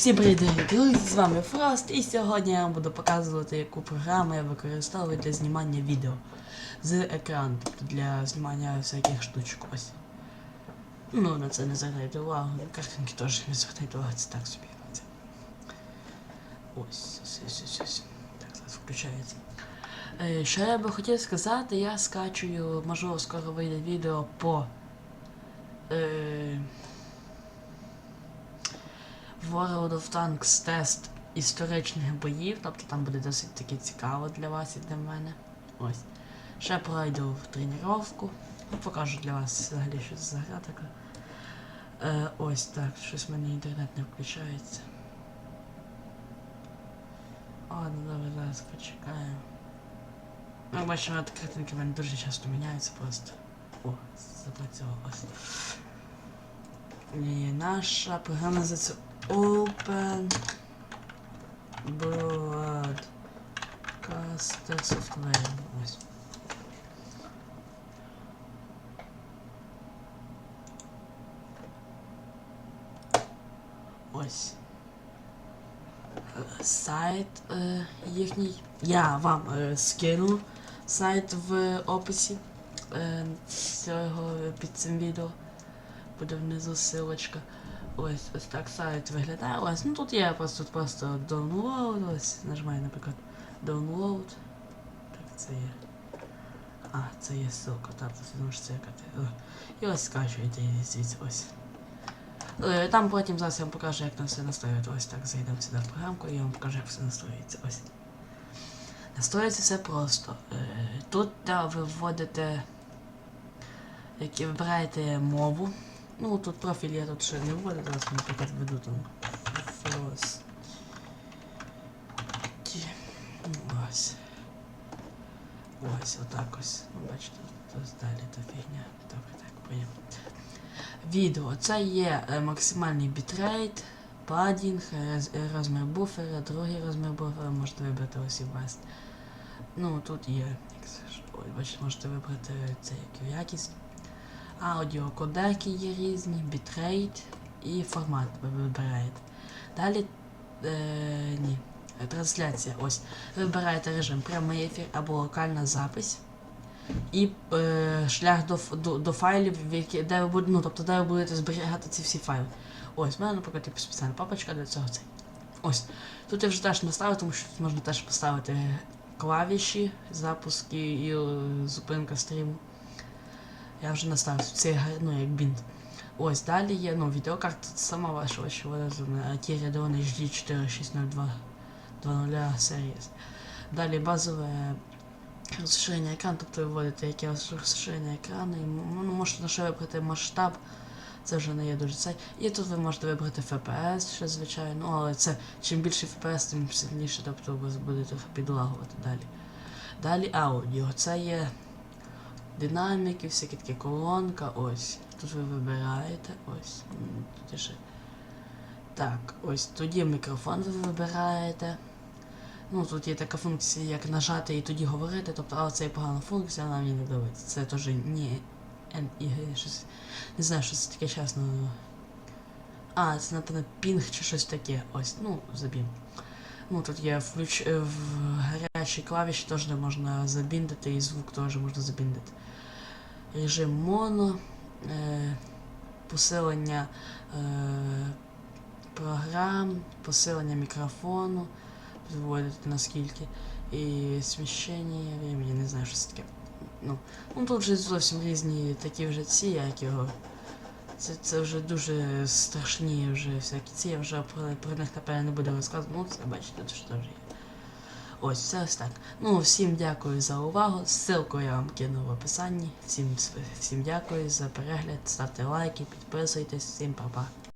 Всім привіт, друзі, з вами Фрост, і сьогодні я вам буду показувати, яку програму я використовую для знімання відео з екрану, тобто для знімання всяких штучок. Ось. Ну, на це не звертайте увагу. Картинки теж не звертайте увагу, це так собі. Це. Ось, ось, ось, ось, ось. Так, зараз включається. Е, що я би хотів сказати, я скачую, можливо, скоро вийде відео по. Е, World of Tanks тест історичних боїв, тобто там буде досить таки цікаво для вас і для мене. Ось. Ще пройду в тренування. Ну, покажу для вас взагалі що це за гра. Е, ось так, щось в мене інтернет не включається. Ладно, давай зараз почекаємо. Ну, бачимо, картинки в мене дуже часто міняються просто. О, запрацювало ось. І наша програма називається Open Broadcaster Software. Ось. Ось. Е, Сайт е, їхній. Я вам е, скину сайт в описі е, цього під цим відео. Буде внизу ссылочка. Ось ось так сайт виглядає. Ось, ну тут є просто просто download. Ось нажимаю, наприклад, download. Так, це є. А, це є ссылка, так, це може це яка. І ось скачуєте і звідси ось. Е, Там потім зараз я вам покажу, як там все настроювати. Ось так зайдемо сюди в програмку і я вам покажу, як все настроюється. Ось. Настроїться все просто. Е, Тут та, ви вводите, як вибираєте мову. Ну, тут профіль я тут ще не вводив, зараз, наприклад, введу там. Фос. Ну, Ось. Ось, отак ось. Ну, бачите, тут далі та фігня. Добре, так, поняв. Відео. Це є е, максимальний бітрейт, падінг, роз- розмір буфера, другий розмір буфера, можете вибрати ось і ввести. Ну, тут є, як це ж, ой, бачите, можете вибрати це як якість. Аудіо кодеки є різні, бітрейт і формат ви вибираєте. Далі е, ні, трансляція. Ось. Вибираєте режим прямий ефір або локальна запись. І е, шлях до, до, до файлів, які, де ви ну, тобто, де ви будете зберігати ці всі файли. Ось, в мене, наприклад, є спеціальна папочка для цього цей. Ось. Тут я вже теж наставив, тому що тут можна теж поставити клавіші, запуски і е, зупинка стріму. Я вже наставив це ну, як бінт. Ось далі є ну, відеокарта сама ваша, що вона Ті Radeon HD 4602 20 Series. Далі базове розширення екрану, тобто ви вводите яке розширення екрану, і ну, можете ще вибрати масштаб, це вже не є дуже цей. І тут ви можете вибрати FPS, ще звичайно, ну, але це чим більше FPS, тим сильніше, тобто ви будете підлагувати далі. Далі аудіо. Це є динаміки, всякі такі колонка, ось. Тут ви вибираєте, ось. Тут ще. Так, ось тоді мікрофон ви вибираєте. Ну, тут є така функція, як нажати і тоді говорити, тобто, але це є погана функція, вона мені не подобається. Це теж ні NIG, щось. Не знаю, що це таке чесно. А, це напевно пінг чи щось таке. Ось, ну, забім. Ну, тут є включ... е, в гарячі клавіші теж можна забіндити, і звук теж можна забіндити. Режим моно, е, посилення е, програм, посилення мікрофону, вводити наскільки, і сміщення времени, не знаю, що це таке. Ну, ну тут вже зовсім різні такі вже ці, як його. Це, це вже дуже страшні вже всякі ці, я вже про, про них напевно не буду розказувати. Ну, це бачите, це теж є. Ось, все ось так. Ну, всім дякую за увагу. Ссылку я вам кину в описанні. Всім, всім дякую за перегляд, ставте лайки, підписуйтесь, всім па-па.